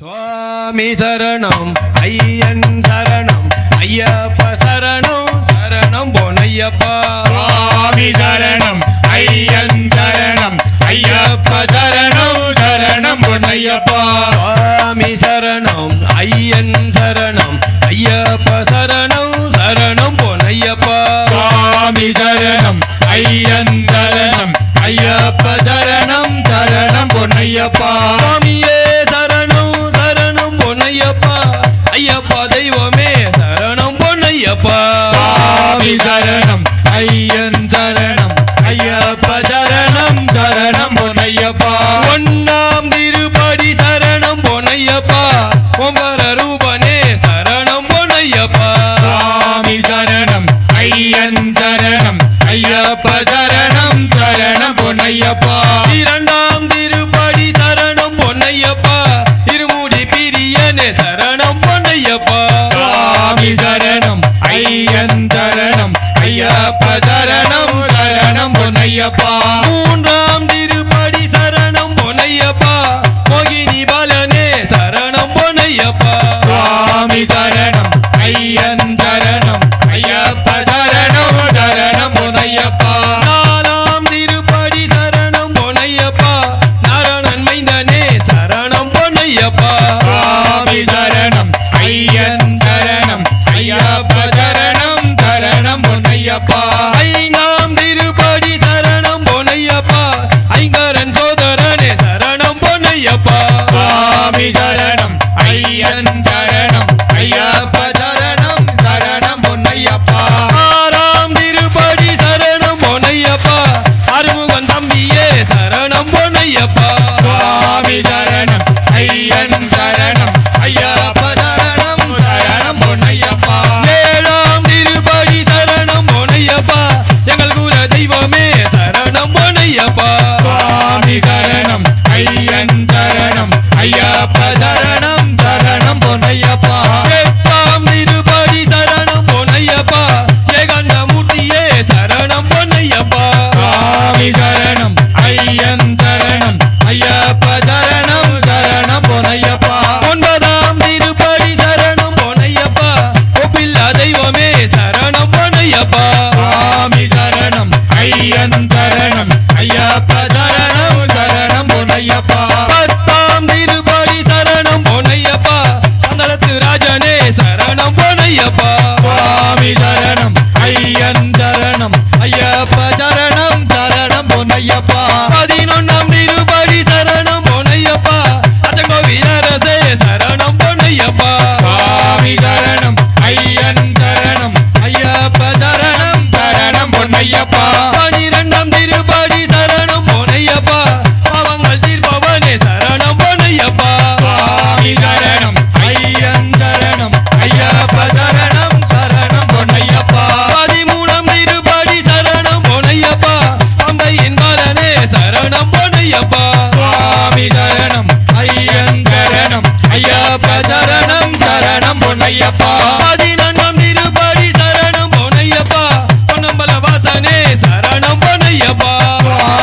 சுவாமி சரணம் ஐயன் சரணம் ஐயப்ப சரணம் சரணம் பொன்னையப்பா. சுவாமி சரணம் ஐயன் சரணம் ஐயப்ப சரணம் சரணம் பொன்னையப்பா. சுவாமி சரணம் ஐயன் சரணம் ஐயப்ப சரணம் சரணம் பொன்னையப்பா. சுவாமி சரணம் ஐயன் சரணம் ஐயப்ப சரணம் சரணம் பொன்னையப்பா. சுவாமியே He's out மோகினி பலனே சரணம் பொன்னையப்பா. சுவாமி சரணம் ஐயன் சரணம் ஐயப்ப சரணம் சரணம் பொன்னையப்பா. நாலாம் திருப்படி சரணம் பொன்னையப்பா. நாரணன் மைந்தனே சரணம் பொன்னையப்பா. சுவாமி சரணம் ஐயன் சரணம் ஐயப்ப சரணம் சரணம் பொன்னையப்பா.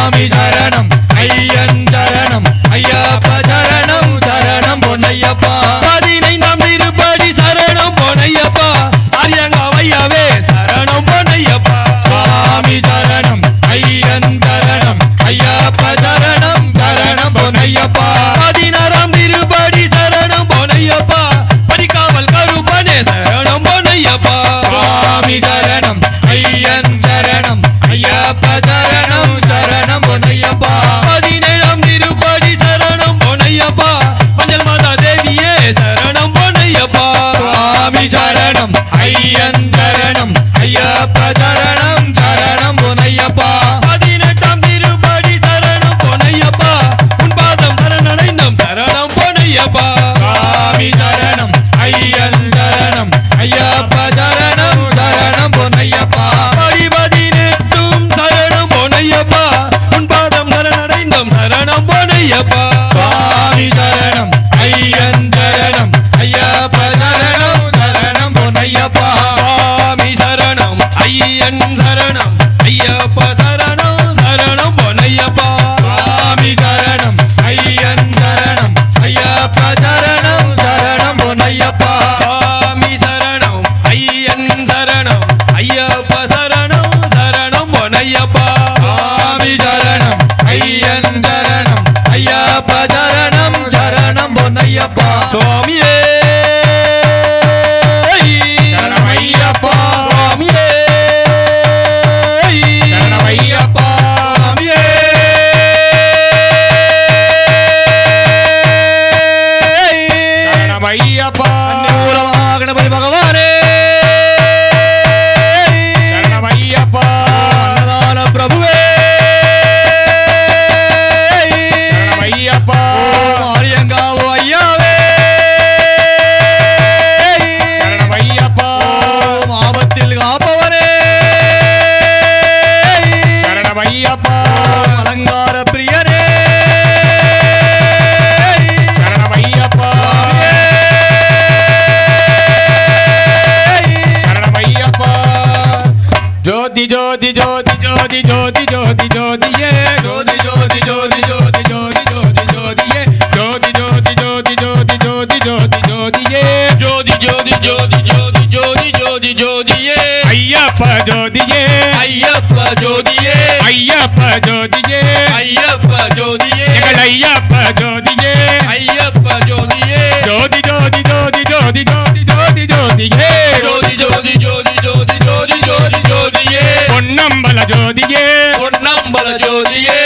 சுவாமி சரணம் ஐயன் சரணம் ஐயப்ப சரணம் சரணம் பொன்னையப்பா. பதினை ஜோதி ஜோதி ஜோதி ஜோதி ஜோதி ஜோதி ஜோதியே ஜோதி ஜோதி ஜோதி ஜோதி ஜோதி ஜோதி ஜோதியே ஜோதி ஜோதி ஜோதி ஜோதி ஜோதி ஜோதி ஜோதியே ஜோதி ஜோதி ஜோதி ஜோதி ஜோதி ஜோதி ஜோதியே ஐயப்ப ஜோதியே ஐயப்ப ஜோதியே ஐயப்ப ஜோதியே ஐயப்ப ஜோதியே எங்கள் ஐயப்ப ஜோதியே ஐயப்ப ஜோதியே ஜோதி ஜோதி ஜோதி ஜோதி ஜோதி ஜோதி ஜோதியே ஜோதியே. பொன்னம்பல ஜோதியே.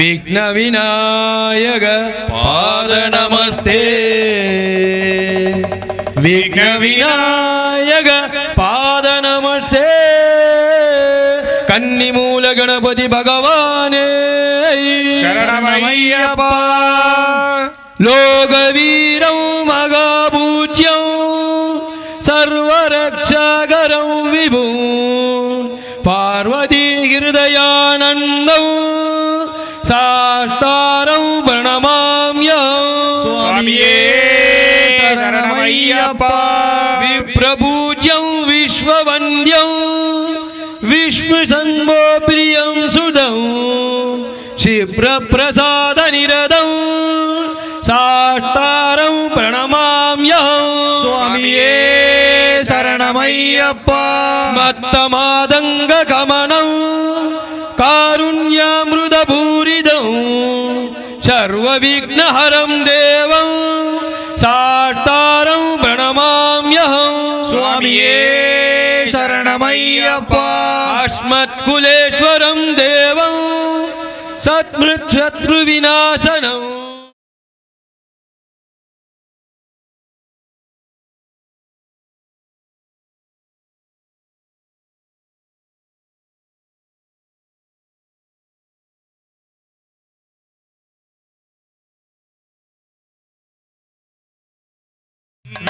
விக்னவிநாயக பாத நமஸ்தே விக்னவிநாயக பாத நமஸ்தே கன்னிமூல கணபதி பகவானே. சரணமையப்பா. லோகவீரம் மகாபூஜ்யம். சர்வரக்ஷகரம் விபூ. பார்வதி ஹிருதய अप्पा विप्रपूज्यं विश्ववन्द्यं विश्वसन्मो प्रियं सुदं क्षिप्रप्रसादनिरदं साष्टारं प्रणमाम्यहं स्वामिये शरणमय्यप्पा मत्तमादङ्गगमनं कारुण्यामृदभूरिदं सर्वविघ्नहरं देवम् நமாம்யகம் சுவாமியே சரணமையப்பா அஸ்மத் குலேஸ்வரம் தேவம் சத்மிருத்ரு விநாசனம்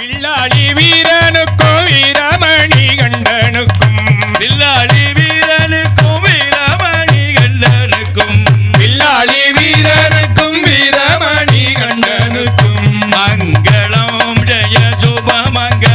வில்லாளி வீரனுக்கும் வீரமணி கண்டனுக்கும். வில்லாளி வீரனுக்கும் வீரமணி கண்டனுக்கும். வில்லாளி வீரனுக்கும் வீரமணி கண்டனுக்கும். மங்களம் ஜெய சுபமங்களம்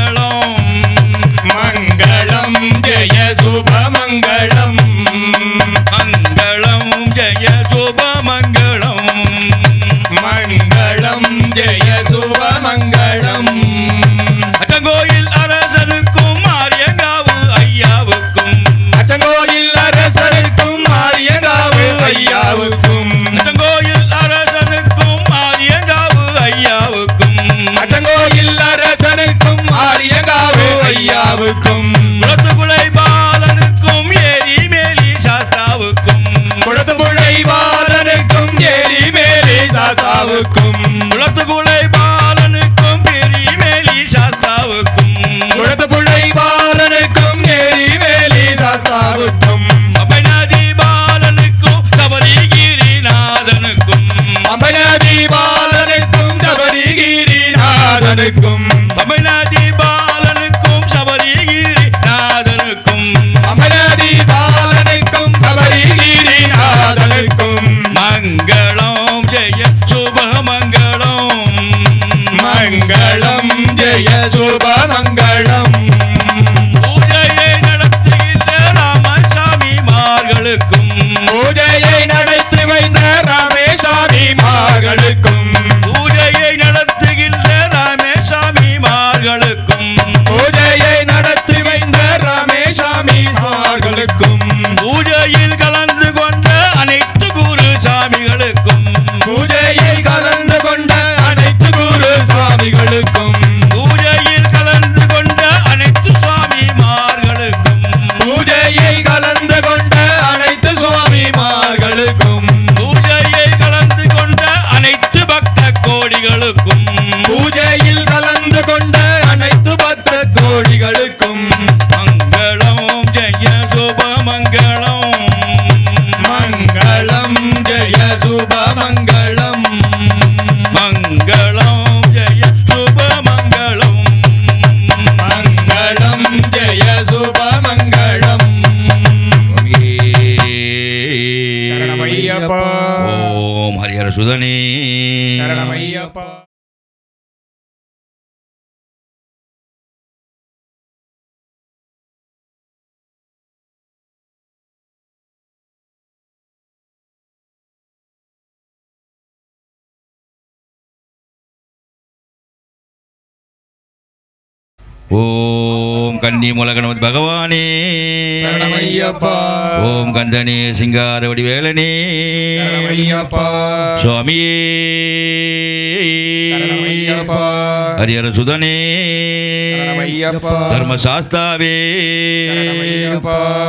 அமராதி பாலனுக்கும் சபரிகிரி நாதனுக்கும். அமரதி பாலனுக்கும் சபரிகிரி நாதனுக்கும். மங்களம் ஜெய சுபமங்களம். மங்களம் ஜெய சுப சுதனே சரணமையப்பா ஓம் கன்னி மூலகணபதி பகவானே. ஓம் கந்தனே சிங்கார வடிவேலனே. சுவாமியே. ஹரிஹர சுதனே. தர்மசாஸ்தாவே.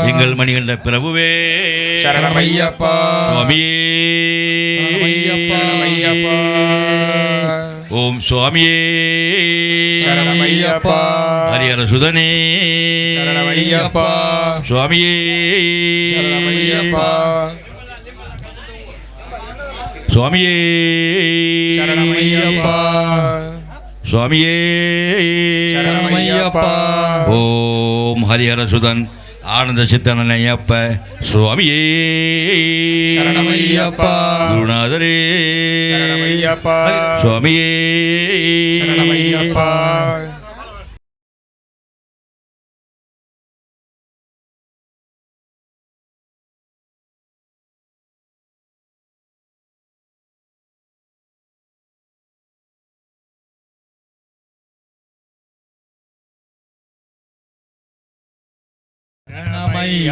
எங்கள் மணிகண்ட பிரபுவே. சுவாமியே. ஓம் சுவாமியே. சரணமையப்பா ஹரிஹர சுதனே. சரணமையப்பா சுவாமியே. சரணமையப்பா சுவாமியே. சரணமையப்பா சுவாமியே. சரணமையப்பா ஓம் ஹரிஹர சுதன். ஆனந்த சித்தனன் ஐயப்ப சுவாமியே. சரணமையப்பா. குருநாதரே. சரணமையப்பா. சுவாமியே. சரணமையப்பா.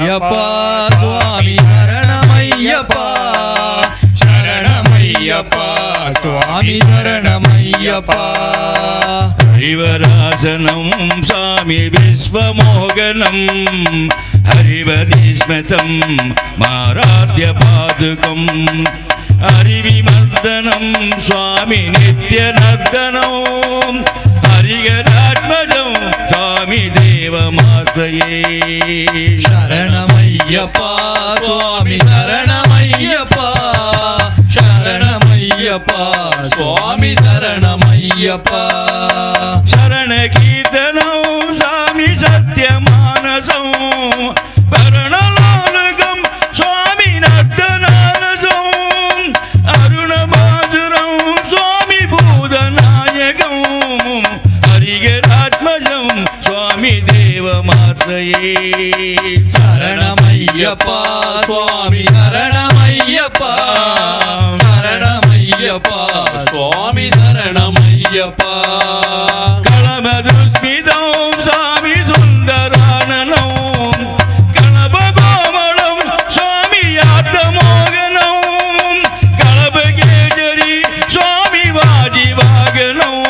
சரணமையப்பா சுவாமி சரணமையப்பா. சரணமையப்பா சுவாமி சரணமையப்பா. ஹரிவராசனம் சாமி விஸ்வமோகனம். ஹரிவதிஸ்மதம் மாராத்ய பாதுகம். ஹரிவிமர்தனம் சுவாமி நித்யநர்தனம் ஹரிகராத்மஜம் சுவாமி தேவமாத்மயே சரணமையப்பா சுவாமி சரணமையப்பா சரணமையப்பா சுவாமி சரணமையப்பா. சரண சரணமையப்பா சுவாமி சரணமையப்பா. சரணமையப்பா சுவாமி சரணமையப்பா. களமதுஸ்மிதம் சாமி சுந்தரானனம். கணபகோமளம் சுவாமி யாத்தமோகனம் கலபகேஜரி சுவாமி வாஜிவாகனம்.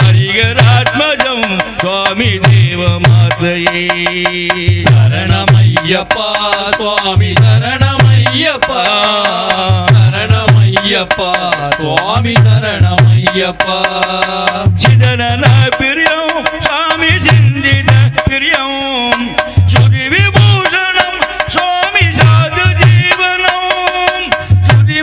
ஹரிகராத்மஜம் சுவாமி தேவமாத்ரையே சரணமையப்பா சுவாமி சரணமையப்பா. சரணமையப்பா சுவாமி சரணமையப்பா. சிதனன பிரியம் சுவாமி சிந்தித பிரியம். சுதி விபூஷணம் சுவாமி சாது ஜீவனம் சுதி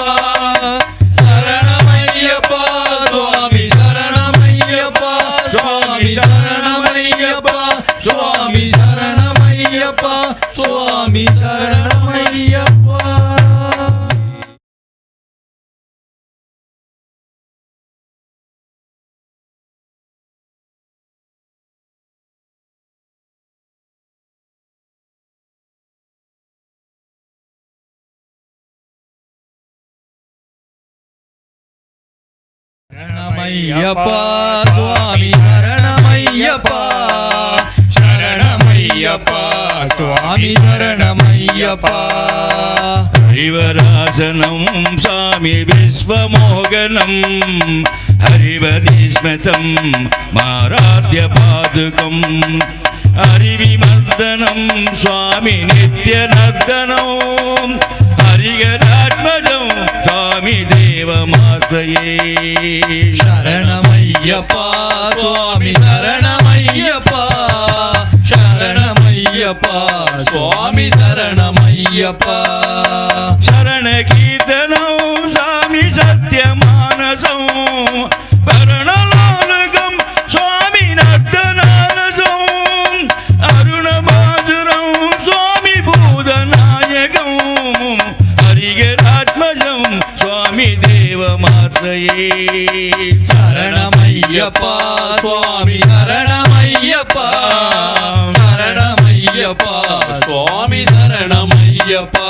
சரணமையப்பா சுவாமி சரணமையப்பா சரணமையப்பா சுவாமி சரணமையப்பா. ஹரிவராசனம் சாமி விஸ்வமோகனம் ஹரிவதிஸ்மதம் மாராத்ய பாதுகம் ஹரிவிமர்தனம் சுவாமி நித்யநர்தனம் ஹரிகராத்மஜம் சுவாமி தேவமாத்ரையே சரணமையப்பா சுவாமி சரணமையப்பா சரணமையப்பா சுவாமி சரணமையப்பா. சரண கீர்த்தனம் சாமி சத்தியமானசம் தேவமாத்ரையே சரணமையப்பா சுவாமி சரணமையப்பா சரணமையப்பா சுவாமி சரணமையப்பா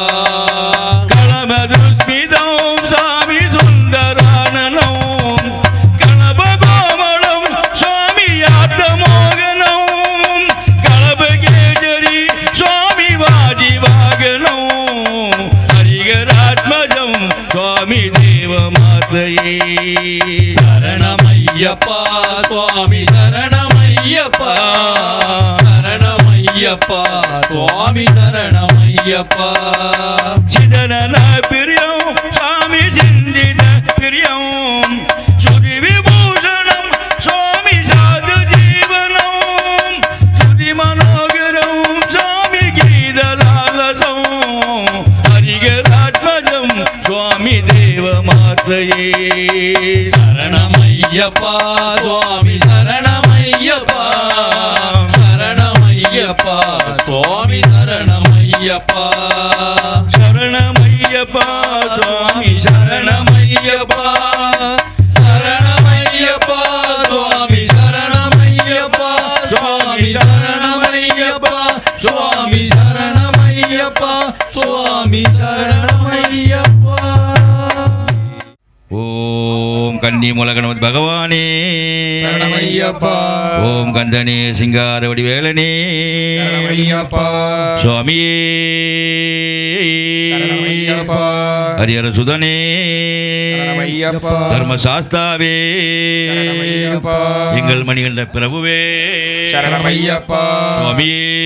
சரணமையப்பா சுவாமி சரணமையப்பா சிதனன பிரியம் சுவாமி சிந்தித பிரியம். சுதி விபூஷணம் சுவாமி சரணமையப்பா சுவாமி சரணமையப்பா. சரணமையப்பா. சுவாமி சரணமையப்பா. சரணமையப்பா. சுவாமி சரணமையப்பா. சுவாமி சரணமையப்பா. சுவாமி சரணமையப்பா. சுவாமி சரணமையப்பா. ஓம் கன்னி மூலகணபதி பகவானே. ஓம் கந்தனே சிங்கார வடிவேலனே. சுவாமியே. ஹரிஹர சுதனே. தர்மசாஸ்தாவே. எங்கள் மணிகண்ட பிரபுவே. சுவாமியே.